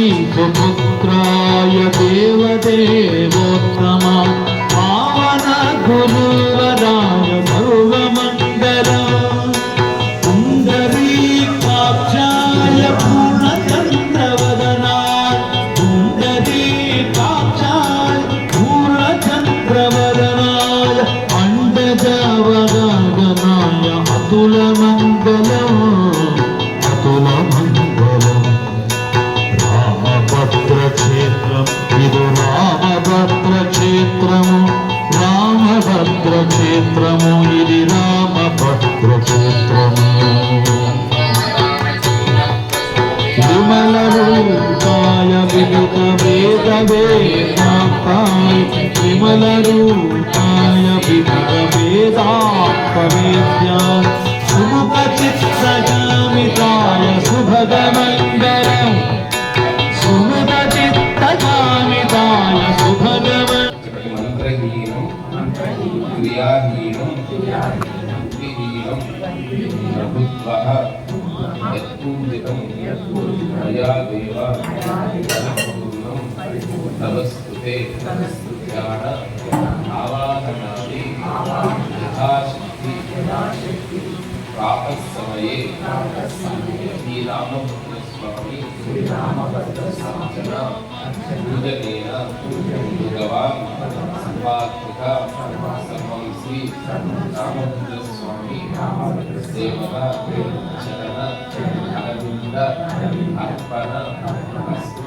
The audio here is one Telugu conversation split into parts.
దేవకీ సుపుత్రాయ धिकं मया देव फलपूर्णं नमस्तुते ज्ञान आवाहनादि यथाशक्ति प्रातः समये श्रीरामभद्रस्वामी अर्चना पूजनेन भगवान् सर्वात्मिका सर्वं श्री रामभद्रस्वामी देवः शरणः అర్పణ అస్తు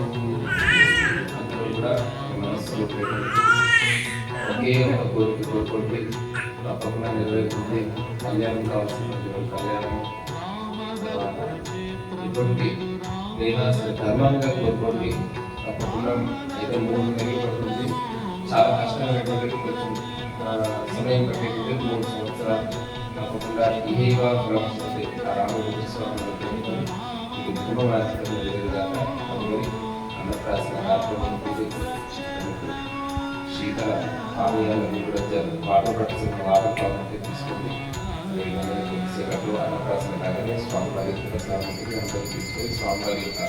అందరూ కూడా మనస్సులో ఒకే ఒక కోరిక కోరుకుంటే తప్పకుండా నెరవేరుతుంది. కళ్యాణం కావాల్సిన కళ్యాణం. ఇటువంటి లేదా ధర్మంగా కోరుకోండి. తప్పకుండా అయితే మూడు కలిగి పడుతుంది. చాలా కష్టమైనటువంటి కొంచెం సమయం పట్టేటువంటి మూడు సంవత్సరాలు. తప్పకుండా ఇహేవా బ్రహ్మస్తే రామకృష్ణ స్వామి ఇది అందరి అన్నప్రాసన కార్యక్రమం శీతల పానీయాలన్నీ కూడా వాటర్ పట్టుకున్న వాటర్ కావాలంటే తీసుకోండి సేవకులు అన్నప్రాసన కాగానే స్వామివారి యొక్క తీసుకొని స్వామివారి యొక్క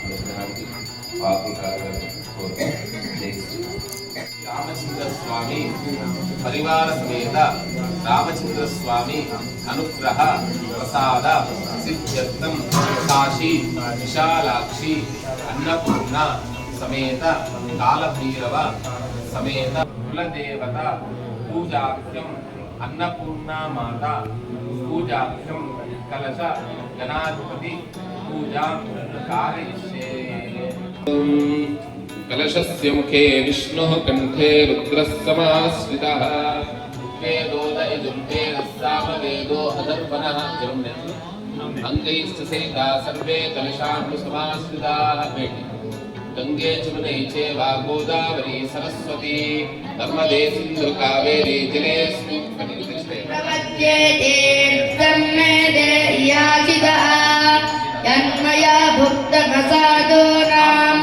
అనుగ్రహానికి పాపలు కాగానే రామచంద్ర స్వామి పరివార సమేత రామచంద్ర స్వామి అనుగ్రహ ప్రసాద సిద్ధ్యర్థం కాశీ విశాలాక్షి అన్నపూర్ణ సమేత కాలభైరవ సమేత కులదేవత పూజాఖ్యం అన్నపూర్ణ మాత పూజాఖ్యం కలశ గణాధిపతి పూజా కారయిష్యే कलशस्य मुखे विष्णुः कण्ठे रुद्रः समाश्रितः वेदोदयजुम्बे सामवेदो अदर्पणः अङ्गैश्च सहिता सर्वे कलशानुसमाश्रिताः गङ्गे चमुने चैव गोदावरी सरस्वती नर्मदे सिन्धु कावेरी जलेऽस्मिन् पतितिष्ठे प्रपद्ये तीर्थं मे देयाचितः यन्मया भुक्तप्रसादोनां पापेभ्यश्च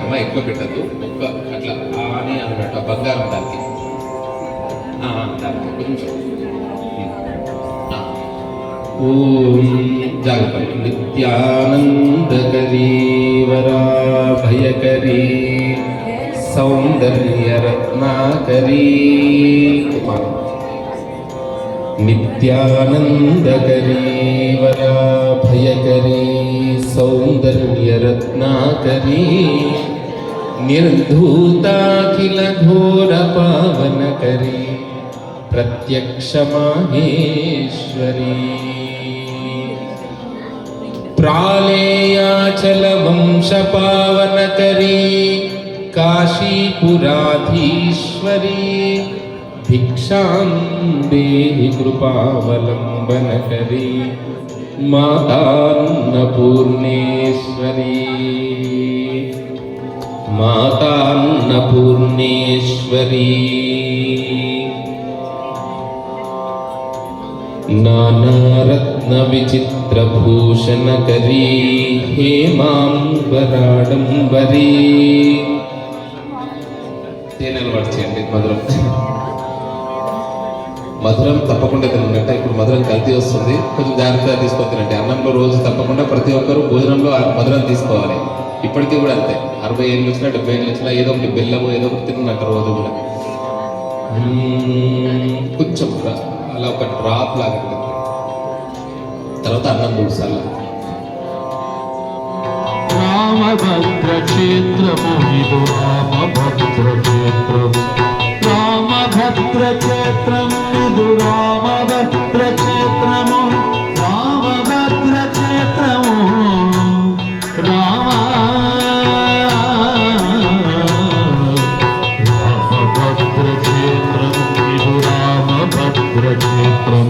పెట్టడమా ఎక్కువ పెట్టద్దు. ఒక్క అట్లా అని అన్నట్టు ఆ బంగారం దానికి. దానికి కొంచెం. ఓం జాగ్రత్త. నిత్యానందకరీ వరాభయకరీ సౌందర్యరత్నాకరీ. నిత్యానందకరీ नित्यानन्दकरीवराभयकरे सौन्दर्यरत्नाकरी निर्धूताखिलघोरपावनकरी प्रत्यक्षमाहेश्वरी। प्रालेयाचलवंशपावनकरी काशीपुराधीश्वरी। भिक्षां देहि कृपावलम्बनकरी मातान्नपूर्णेश्वरी मातान्नपूर्णेश्वरी नानारत्नविचित्रभूषणकरी हेमाम्बराडम्बरी तेन वर्चयन्ति मधुरम् మధురం తప్పకుండా తినండి. ఇప్పుడు మధురం కల్తీ వస్తుంది. కొంచెం జాగ్రత్తగా తీసుకొని తినండి. అన్నంలో రోజు తప్పకుండా ప్రతి ఒక్కరు భోజనంలో మధురం తీసుకోవాలి. ఇప్పటికీ కూడా అంతే. అరవై ఏళ్ళు వచ్చినా డెబ్బై ఏళ్ళు వచ్చినా ఏదో ఒకటి బెల్లము ఏదో ఒకటి తిన్నట్టు రోజు కూడా. కొంచెం అలా ఒక డ్రాప్ లాగా. తర్వాత అన్నం మూడు సార్లు రామభద్రక్షేత్రము ఇది రామభద్రక్షేత్రము. రామభద్రక్షేత్రం ఇది రామభద్రక్షేత్రము రామభద్రక్షేత్రము. రామ రామభద్రక్షేత్రం ఇది రామభద్రక్షేత్రం.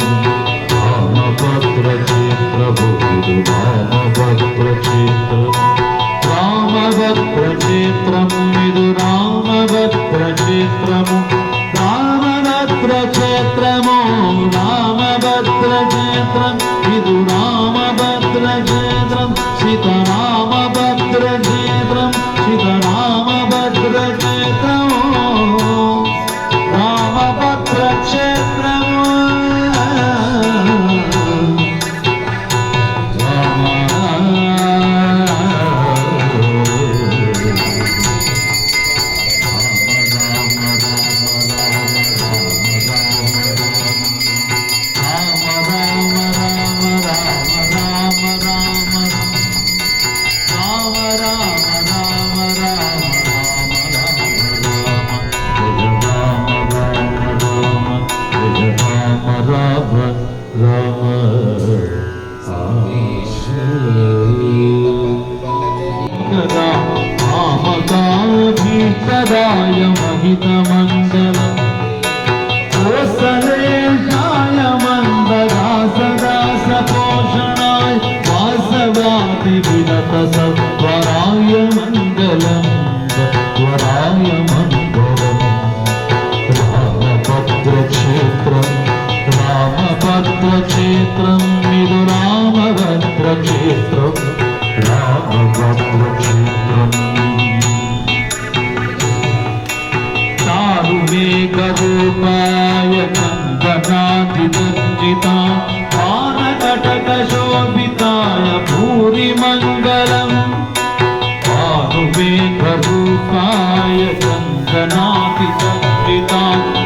కందనాదిదంజితా పానకటకశోభితాయ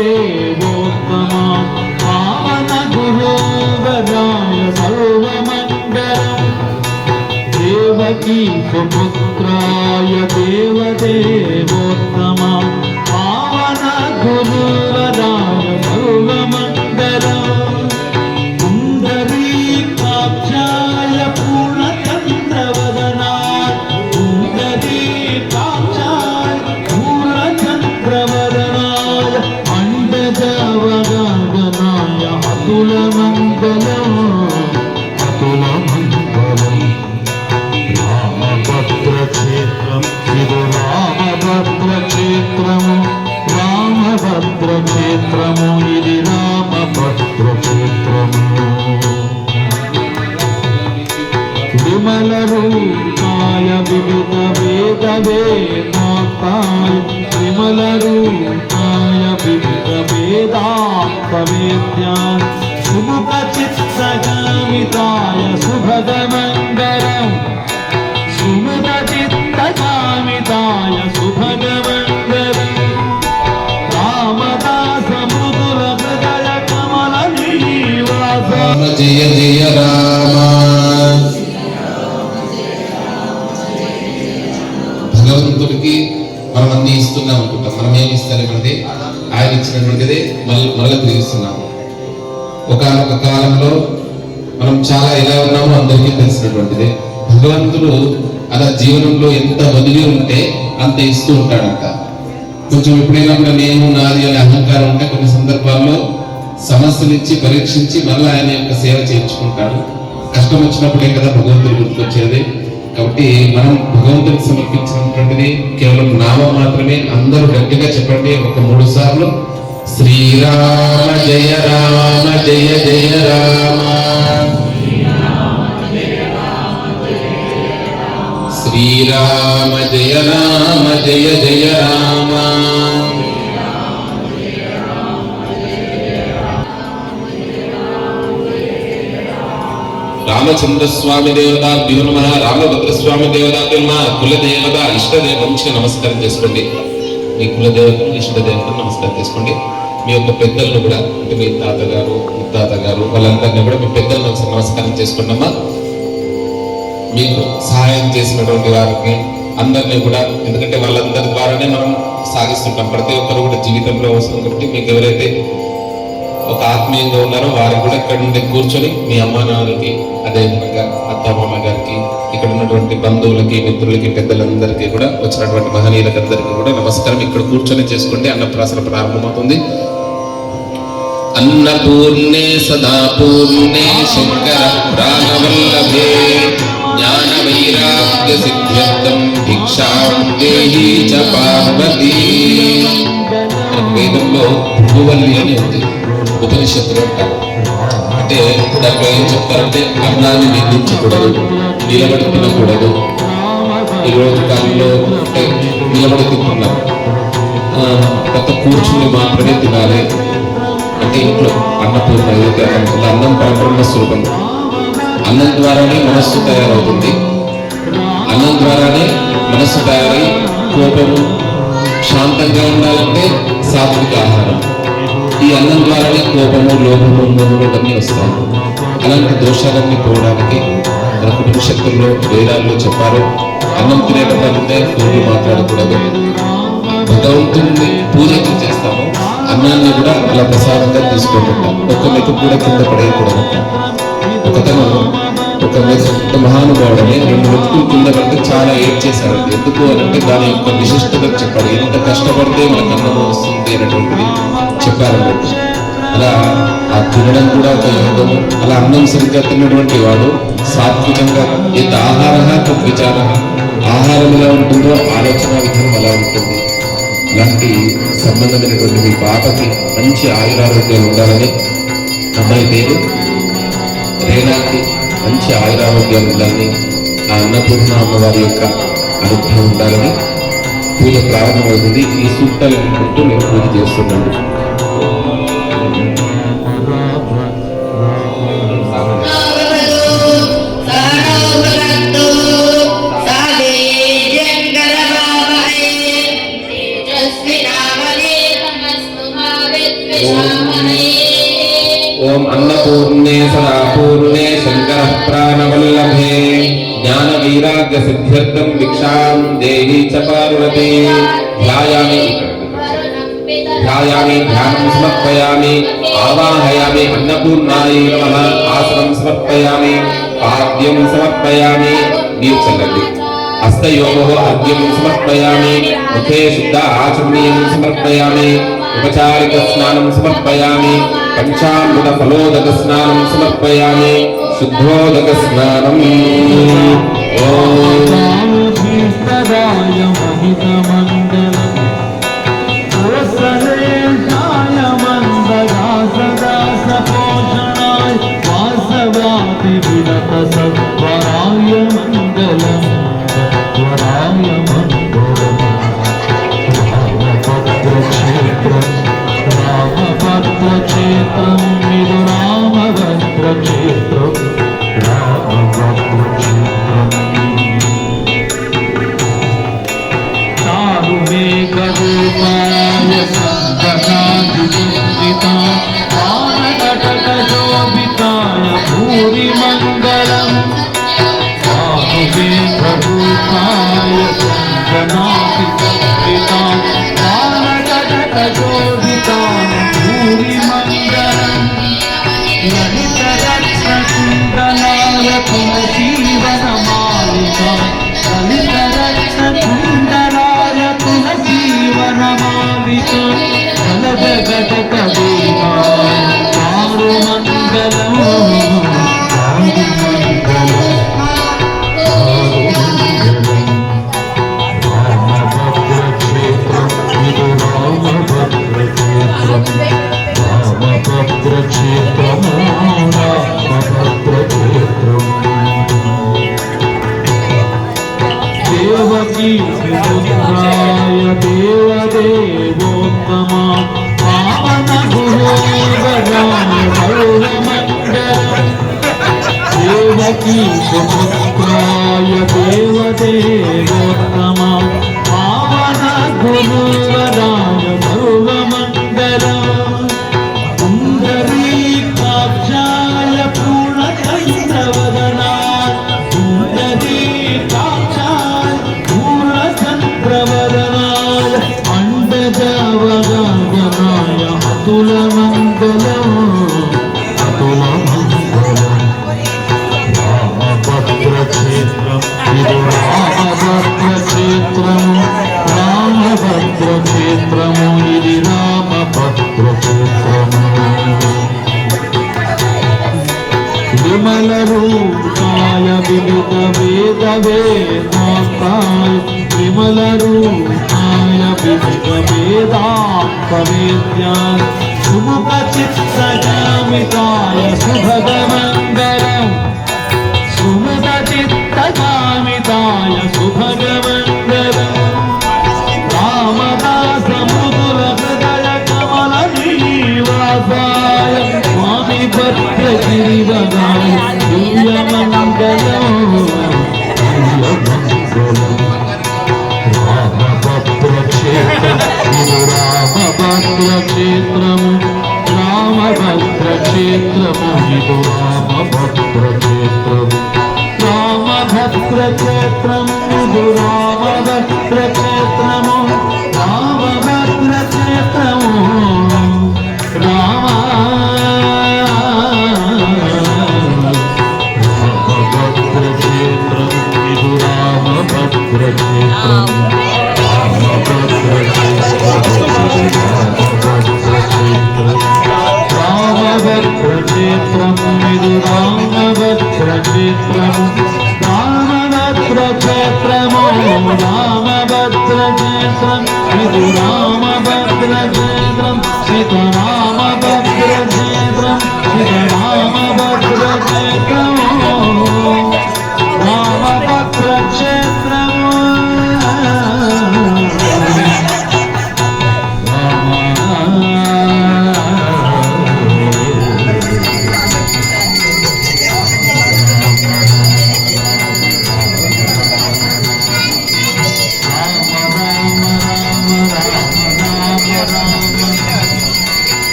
sei. వేదాంతాయ విమల రూపాయ వివిధ వేదాంత వేద్యాయ సుముఖ చిత్తగామితాయ శుభగమంగళం సుముఖ చిత్తగామితాయ శుభగమంగళం రామదాస మృదుల హృదయ కమల నీవాస రామ జయ జయ ఒకనొక కాలంలో మనం చాలా ఎలా ఉన్నామో అందరికీ తెలిసినటువంటిది. భగవంతుడు అలా జీవనంలో ఎంత వదిలి ఉంటే అంత ఇస్తూ ఉంటాడంట. కొంచెం ఎప్పుడైనా కూడా నేను నాది అనే అహంకారం ఉంటే కొన్ని సందర్భాల్లో సమస్యలు ఇచ్చి పరీక్షించి మళ్ళీ ఆయన యొక్క సేవ చేయించుకుంటాడు. కష్టం వచ్చినప్పుడే కదా భగవంతుడు గుర్తుకొచ్చేది కాబట్టి మనం భగవంతుడికి సమర్పించినటువంటిది కేవలం నామం మాత్రమే. అందరూ గట్టిగా చెప్పండి. ఒక మూడు సార్లు శ్రీరామ జయ రామ జయ జయ రామ. శ్రీరామ జయ రామ జయ జయ రామ. రామచంద్రస్వామి దేవతాభ్యో నమ. రామభద్ర స్వామి దేవతాభ్యో నమ. కుల దేవత ఇష్ట దేవంశ నమస్కారం చేసుకోండి. మీ కులదేవతను ఇష్టదేవతను ఇష్ట దేవతను నమస్కారం చేసుకోండి. మీ యొక్క పెద్దలను కూడా అంటే మీ తాతగారు ముత్తాత గారు వాళ్ళందరినీ కూడా మీ పెద్దలను ఒకసారి నమస్కారం చేసుకోండి అమ్మా మీకు సహాయం చేసినటువంటి వారికి అందరినీ కూడా ఎందుకంటే వాళ్ళందరి ద్వారానే మనం సాగిస్తుంటాం. ప్రతి ఒక్కరు కూడా జీవితంలో అవసరం కాబట్టి మీకు ఎవరైతే ఒక ఆత్మీయంగా ఉన్నారో వారికి కూడా ఇక్కడ నుండి కూర్చొని మీ అమ్మా నాన్నలకి అదేవిధంగా అత్త మామ ఇక్కడ ఉన్నటువంటి బంధువులకి మిత్రులకి పెద్దలందరికీ కూడా వచ్చినటువంటి మహనీయులకందరికీ కూడా నమస్కారం. ఇక్కడ కూర్చొని చేసుకోండి. అన్నప్రాసన ప్రారంభమవుతుంది. అన్నపూర్ణే సదా పూర్ణే శంకర ప్రాణవల్లభే జ్ఞాన వైరాగ్య సిద్ధ్యర్థం భిక్షాం దేహి చ పార్వతి. వేదంలో భూవల్లి అని ఉంది. ఉపనిషత్తులు అంటారు అంటే దాంట్లో ఏం చెప్తారంటే అన్నాన్ని నిందించకూడదు నిలబడి తినకూడదు ఈ రోజు కాలంలో అంటే నిలబడి తింటున్నాం కొత్త కూర్చుని మాత్రమే తినాలి. అంటే ఇంట్లో అన్నపూర్ణ ఏదైతే అన్నం అన్నం పరబ్రహ్మ స్వరూపం అన్నం ద్వారానే మనస్సు తయారవుతుంది. అన్నం ద్వారానే మనస్సు తయారై కోపము శాంతంగా ఉండాలంటే సాత్విక ఆహారం. ఈ అన్నం ద్వారానే కోపము లోపము మొదలన్నీ వస్తాయి. అలాంటి దోషాలన్నీ పోవడానికి మన శక్తుల్లో వేదాల్లో చెప్పారు. అన్నం తినేటప్పుడే ఫోన్లు మాట్లాడకూడదు. భగవంతుని పూజకి చేస్తాము. అన్నాన్ని కూడా అలా ప్రసాదంగా తీసుకుంటుంటాం ఒక్క మెతుకు కూడా కింద పడేయకూడదు. ఒకతను ఒక మెతు- మహానుభావుడని రెండు వ్యక్తులు కింద పడితే చాలా ఏడ్ చేశారు ఎందుకు అని అంటే దాని యొక్క విశిష్టత చెప్పాడు ఎంత కష్టపడితే మనకు అన్నం వస్తుంది అనేటువంటిది చెప్పారన్నట్టు అలా ఆ తినడం కూడా ఒక యోగము. అలా అన్నం సరిగ్గా తిన్నటువంటి వాడు సాత్వికంగా ఎంత ఆహార విచార ఆహారం ఎలా ఉంటుందో ఆలోచన విధానం అలా ఉంటుంది. ఇలాంటి సంబంధమైనటువంటి మీ పాపకి మంచి ఆయురారోగ్యాలు ఉండాలని అమ్మాయి పేరు రేణాకి మంచి ఆయురారోగ్యాలు ఉండాలని ఆ అన్నపూర్ణ అమ్మవారి యొక్క అనుగ్రహం ఉండాలని పూజ ప్రారంభమవుతుంది. ఈ సూక్తాలు అనుకుంటూ మేము పూజ చేస్తున్నాను. ఓం అన్నపూర్ణే సదా పూర్ణే చంద్ర భాగ్య సిద్ధ్యర్థం భిక్షాం దేహి చ పార్వతి ధ్యాయామి ధ్యాయామి ధ్యానం సమర్పయామి ఆవాహయామి అన్నపూర్ణాయ నమః ఆసనం సమర్పయామి పాద్యం సమర్పయామి నీరు చల్లండి హస్తయోగో అర్ఘ్యం సమర్పయామి ముఖే శుద్ధ ఆచరణీయం సమర్పయామి ఉపచారిక స్నానం సమర్పయామి పంచామృత ఫలోదక స్నానం సమర్పయామి శుద్ధోదక స్నానం ఓం. సదాయ మహితమను. Madura.